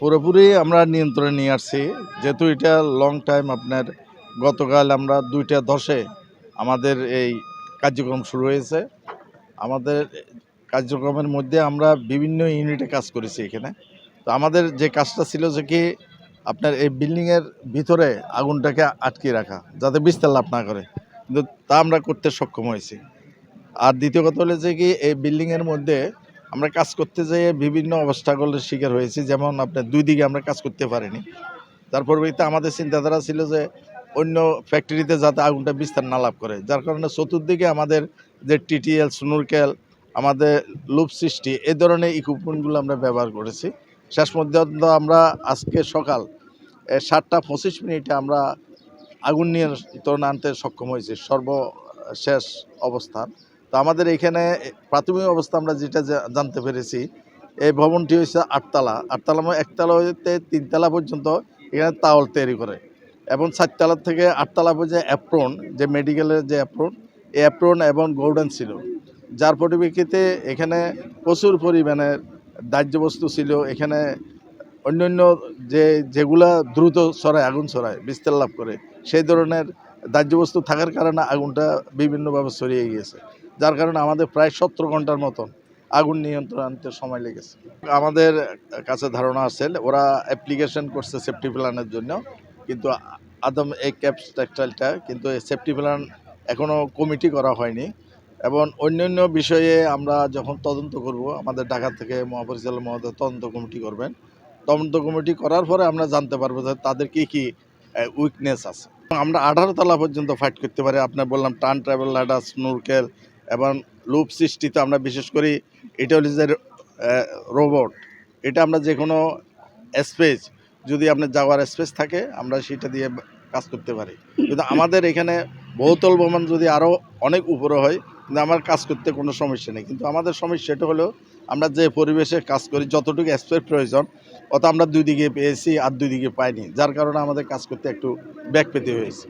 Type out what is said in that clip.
পুরোপুরি আমরা নিয়ন্ত্রণে নিয়ে আসছি। যেহেতু এটা লং টাইম আপনার, গতকাল আমরা দুইটা দশে আমাদের এই কার্যক্রম শুরু হয়েছে। আমাদের কার্যক্রমের মধ্যে আমরা বিভিন্ন ইউনিটে কাজ করেছি এখানে। তো আমাদের যে কাজটা ছিল যে কি, আপনার এই বিল্ডিংয়ের ভিতরে আগুনটাকে আটকে রাখা, যাতে বিস্তার লাভ না করে। কিন্তু তা আমরা করতে সক্ষম হয়েছি। আর দ্বিতীয় কথা হলো যে কি, এই বিল্ডিংয়ের মধ্যে আমরা কাজ করতে যেয়ে বিভিন্ন অবস্থাগুলোর শিকার হয়েছি। যেমন আপনার দুই দিকে আমরা কাজ করতে পারিনি। তার পরিপ্রেক্ষিতে আমাদের চিন্তাধারা ছিল যে অন্য ফ্যাক্টরিতে যাতে আগুনটা বিস্তার না লাভ করে। যার কারণে চতুর্দিকে আমাদের যে টিটিএল স্নুরকেল আমাদের লুপ সৃষ্টি এই ধরনের ইকুইপমেন্টগুলো আমরা ব্যবহার করেছি। শেষ পর্যন্ত আমরা আজকে সকাল সাতটা পঁচিশ মিনিটে আমরা আগুন নিয়ন্ত্রণ আনতে সক্ষম হয়েছি, সর্বশেষ অবস্থান। তো আমাদের এখানে প্রাথমিক অবস্থা আমরা যেটা জানতে পেরেছি, এই ভবনটি হচ্ছে আটতলা। আটতলা মানে একতলা হইতে তিনতলা পর্যন্ত এখানে তাওয়াল তৈরি করে এবং চারতলা থেকে আটতলা পর্যন্ত অ্যাপ্রন যে মেডিকেলের যে অ্যাপ্রন এই অ্যাপ্রন এবং গোল্ডেন ছিল। যার পরিপ্রেক্ষিতে এখানে প্রচুর পরিমাণে দাহ্য বস্তু ছিল। এখানে অন্যান্য যে, যেগুলা দ্রুত ছড়ায়, আগুন ছড়ায়, বিস্তার লাভ করে, সেই ধরনের দাহ্য বস্তু থাকার কারণে আগুনটা বিভিন্নভাবে ছড়িয়ে গিয়েছে। যার কারণে আমাদের প্রায় সত্তর ঘণ্টার মতন আগুন নিয়ন্ত্রণ আনতে সময় লেগেছে। আমাদের কাছে ধারণা আছে, ওরা অ্যাপ্লিকেশন করছে সেফটি প্ল্যানের জন্য, কিন্তু আদম এই ক্যাপ টেক্সটাইলটা কিন্তু এই সেফটি প্ল্যান এখনও কমিটি করা হয়নি। এবং অন্যান্য বিষয়ে আমরা যখন তদন্ত করব, আমাদের ঢাকা থেকে মহাপরিচালক মহোদয় তদন্ত কমিটি করবেন। তদন্ত কমিটি করার পরে আমরা জানতে পারব যে তাদের কি কি উইকনেস আছে। আমরা আঠারো তলা পর্যন্ত ফাইট করতে পারি। আপনার বললাম টান ট্রাভেল লাডার স্নুরকেল এবং লুপ সৃষ্টিতে আমরা বিশেষ করি এটা হচ্ছে যে রোবট এটা আমরা যে কোনো স্পেস যদি আপনার যাওয়ার স্পেস থাকে, আমরা সেটা দিয়ে কাজ করতে পারি। কিন্তু আমাদের এখানে বহুতল ভবন যদি আরও অনেক উপরে হয় আমার কাজ করতে কোনো সমস্যা নেই। কিন্তু আমাদের সমস্যা সমস্যাটা হলো, আমরা যে পরিবেশে কাজ করি, যতটুকু স্পেস প্রয়োজন, অত আমরা দুই দিকে পেয়েছি আর দুই দিকে পাইনি। যার কারণে আমাদের কাজ করতে একটু ব্যাক পেতে হয়েছে।